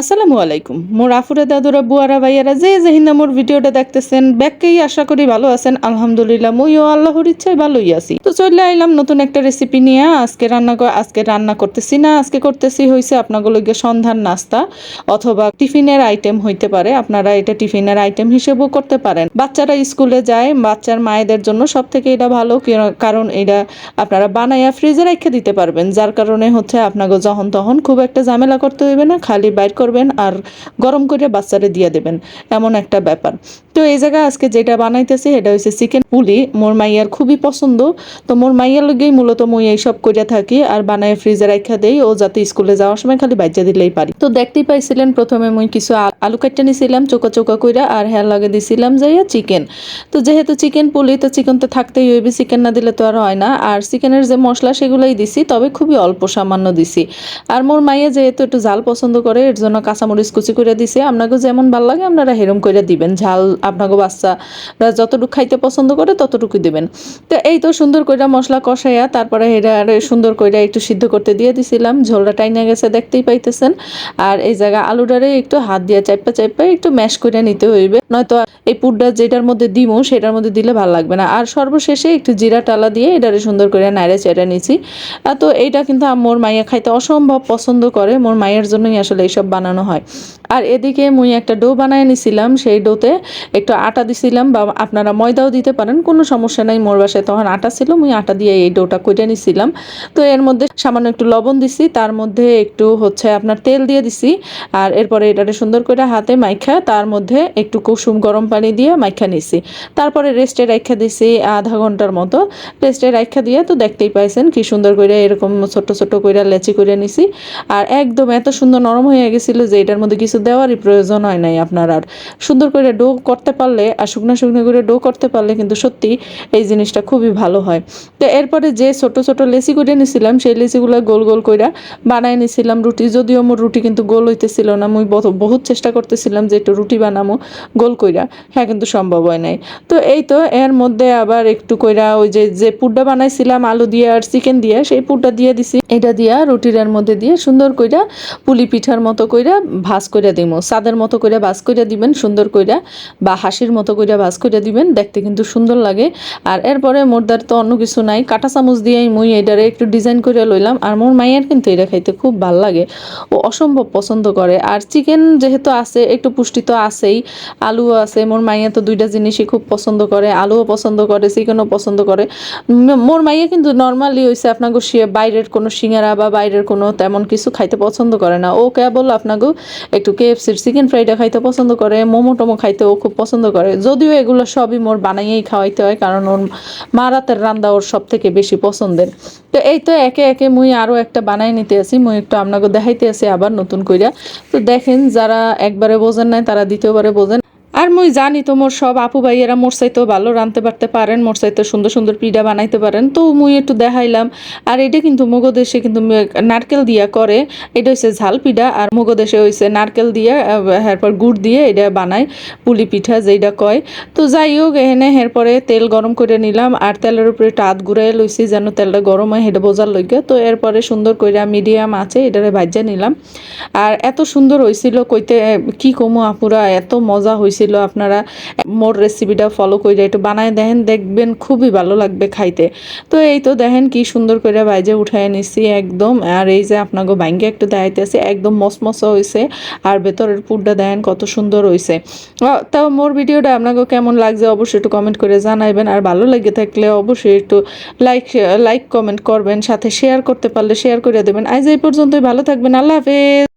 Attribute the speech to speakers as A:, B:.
A: আসসালামু আলাইকুম। মোর আফুরা দাদুরা, বুয়ারা, ভাইয়ারা যে যেহিনা মোর ভিডিওটা দেখতেছেন ব্যাককেই আশা করি ভালো আছেন। আলহামদুলিল্লাহ, মুইও আল্লাহর ইচ্ছায় ভালোই আছি। তো চলে আইলাম নতুন একটা রেসিপি নিয়ে। আজকে রান্না আজকে রান্না করতেছি না, আজকে করতেছি হয়েছে গিয়ে সন্ধ্যার নাস্তা অথবা টিফিনের আইটেম হইতে পারে। আপনারা এটা টিফিনের আইটেম হিসেবেও করতে পারেন। বাচ্চারা স্কুলে যায়, বাচ্চার মায়েদের জন্য সব থেকে এটা ভালো কারণ এটা আপনারা বানাইয়া ফ্রিজে রেখে দিতে পারবেন। যার কারণে হচ্ছে আপনাকে যখন তখন খুব একটা ঝামেলা করতে হইবে না, খালি বাইর করবেন আর গরম করে বাচ্চারে দিয়ে দেবেন। এমন একটা ব্যাপার। তো এই জায়গায় আজকে যেটা বানাইতেছি, এটা হচ্ছে চিকেন পুলি। মোর মাইয়ার খুবই পছন্দ। তো মোর মাইয়ার লগেই মূলত মুই এইসব করে থাকি আর বানায় ফ্রিজে রাখা দেই। ও যাতে স্কুলে যাওয়ার সময় খালি বাচ্চা দিলেই পারি। তো দেখতেই পাইছিলেন, প্রথমে মুই কিছু আলু কাটটা নিছিলাম, চোকা চোকা কইরা, আর হ্যাঁ লাগে দিছিলাম যাইয়া চিকেন। তো যেহেতু চিকেন পুলি, তো চিকেন তো থাকতেই হইবে, চিকেন না দিলে তো আর হয় না। আর চিকেনের যে মশলা, সেগুলোই দিছি, তবে খুবই অল্প সামান্য দিছি। আর মোর মাইয়া যেহেতু একটু জাল পছন্দ করে, এর জন্য কাঁচামরিচ কুচি করে দিছি। আপনাকে যেমন ভালো লাগে, আপনারা হেরম করে দিবেন। ঝাল আপনাকে বাচ্চারা যতটুকু খাইতে পছন্দ করে ততটুকু দিবেন। তো এই তো সুন্দর করে মশলা কষাইয়া, তারপরে হেরা আর সুন্দর করে একটু সিদ্ধ করতে দিয়ে দিছিলাম। ঝোলটা টাইনা গেছে, দেখতেই পাইতেছেন। আর এই জায়গা আলুটারে একটু হাত দিয়ে চাইপা চাইপা একটু ম্যাশ করে নিতে হইবে। নয়তো এই পুরটা যেটার মধ্যে দিমু, সেটার মধ্যে দিলে ভালো লাগবে না। আর সর্বশেষে একটু জিরা টালা দিয়ে এটারে সুন্দর করে নাইড়ে চেড়ে নিছি। তো এইটা কিন্তু মোর মাইয়া খাইতে অসম্ভব পছন্দ করে। মোর মায়ের জন্যই আসলে এইসব বানানো হয়। আর এদিকে মুই একটা ডো বানায় নিছিলাম, সেই ডোতে একটু আটা দিছিলাম বা আপনারা ময়দাও দিতে পারেন, কোনো সমস্যা নাই, মোর বাসায় তখন আটা ছিল, মুই আটা দিয়ে এই ডোটা কইটা নিছিলাম। তো এর মধ্যে সামান্য একটু লবণ দিছি, তার মধ্যে একটু হচ্ছে আপনার তেল দিয়ে দিছি, আর এরপরে এটারে সুন্দর করে হাতে মাইখা, তার মধ্যে একটু কুসুম গরম পানি দিয়ে মাইখা নিছি। তারপরে রেস্টে রাখা দিছি আধা ঘণ্টার মতো। রেস্টে রাখা দিয়ে তো দেখতেই পাইছেন, কি সুন্দর করে এরকম ছোট ছোট করে লেচি করে নিছি। আর একদম এত সুন্দর নরম হয়ে গেছিল যে এটার মধ্যে কিছু দেওয়ারই প্রয়োজন হয় নাই আপনার আর। সুন্দর করে ডো করতে পারলে আর শুকনো শুকনো করে ডো করতে পারলে কিন্তু সত্যি এই জিনিসটা খুবই ভালো হয়। তো এরপরে যে ছোট ছোট লেচি করে নিছিলাম সেই লেচিগুলো গোল গোল কইরা বানায় নিছিলাম রুটি। যদিও মোর রুটি কিন্তু গোল হইতেছিল না, মুই বহুত- চেষ্টা করতেছিলাম যে একটু রুটি বানামো গোল কইরা। হ্যাঁ কিন্তু সম্ভব হয় নাই। তো এই তো এর মধ্যে আবার একটু কইরা ওই যে যে পুডটা বানাইছিলাম, আলু দিয়ে আর চিকেন দিয়ে, সেই পুডটা দিয়ে দিছি। এটা দিয়া রুটির মধ্যে দিয়ে সুন্দর কইরা পুলি পিঠার মতো কইরা ভাজ কইরা দিমো। সাদের মতো কইরা ভাজ কইরা দিবেন, সুন্দর কইরা, বা হাসির মতো কইরা ভাজ কইরা দিবেন, দেখতে কিন্তু সুন্দর লাগে। আর এরপরে মোরদার তো অন্য কিছু নাই, কাঁটা চামচ দিয়েই মুই এটারে একটু ডিজাইন করে লইলাম, আর মোর মায়ের কিন্তু এটা খাইতে খুব ভালো লাগে। ও অসম্ভব পছন্দ করে। আর চিকেন যেহেতু আছে, একটু পুষ্টি তো আছেই, আলুও আছে, মোর মাইয়া তো দুইটা জিনিসই খুব পছন্দ করে, আলুও পছন্দ করে, চিকেনও পছন্দ করে। মোর মাইয়া কিন্তু নর্মালি হইছে আপনাকে বাইরের কোনো সিঙ্গারা বা বাইরের কোনো তেমন কিছু খাইতে পছন্দ করে না। ও কেবল আপনাকে একটু কেএফসির চিকেন ফ্রাইডা খাইতে পছন্দ করে, মোমো টোমো খাইতেও খুব পছন্দ করে। যদিও এগুলো সবই মোর বানাইয়েই খাওয়াইতে হয়, কারণ ওর মা রাতের রান্না ওর সব থেকে বেশি পছন্দের। তো এই তো একে একে মুই আরও একটা বানাই নিতে আসি মুই একটু আপনাকে দেখাইতে আসি আবার নতুন কইরা। তো দেখেন যারা একবারে বোঝেন নাই, তারা দ্বিতীয়বারে বোঝেন। আর মুই জানি তো মোর সব আপু ভাইয়েরা মোর চাইতেও ভালো রাঁধতে পারতে পারেন, মোর চাইতে সুন্দর সুন্দর পিঠা বানাইতে পারেন। তো মুই একটু দেখাইলাম। আর এটা কিন্তু মুগো দেশে কিন্তু নারকেল দিয়া করে। এটা হচ্ছে ঝাল পিঠা আর মুগো হয়েছে নারকেল দিয়ে এরপর গুড় দিয়ে এটা বানায়, পুলি পিঠা যেটা কয়। তো যাই হোক এখানে এরপরে তেল গরম করে নিলাম আর তেলের উপরে একটু আধ ঘুরাই লইছি যেন তেলটা গরম হয়, সেটা বোঝার লইগে। তো এরপরে সুন্দর করে মিডিয়াম আছে এটারে ভাজ্যা নিলাম। আর এত সুন্দর হয়েছিল কইতে, কি কমো আপুরা, এত মজা হয়েছিল আপনারা মোর রেসিপিটা ফলো করে একটু বানায় দেখেন দেখবেন খুবই ভালো লাগবে খাইতে। তো এই তো দেখেন কি সুন্দর করে ভাইজে উঠায় নিছি একদম, আর এই যে আপনাকে ব্যাঙ্গে একটু দেখাইতেছে একদম মসমসা হয়েছে আর ভেতরের পুরটা দেখেন কত সুন্দর হয়েছে তাও মোর ভিডিওটা আপনাকে কেমন লাগছে অবশ্যই একটু কমেন্ট করে জানাইবেন, আর ভালো লেগে থাকলে অবশ্যই একটু লাইক লাইক কমেন্ট করবেন, সাথে শেয়ার করতে পারলে শেয়ার করে দেবেন। আজ এই পর্যন্তই, ভালো থাকবেন, আল্লাহ হাফেজ।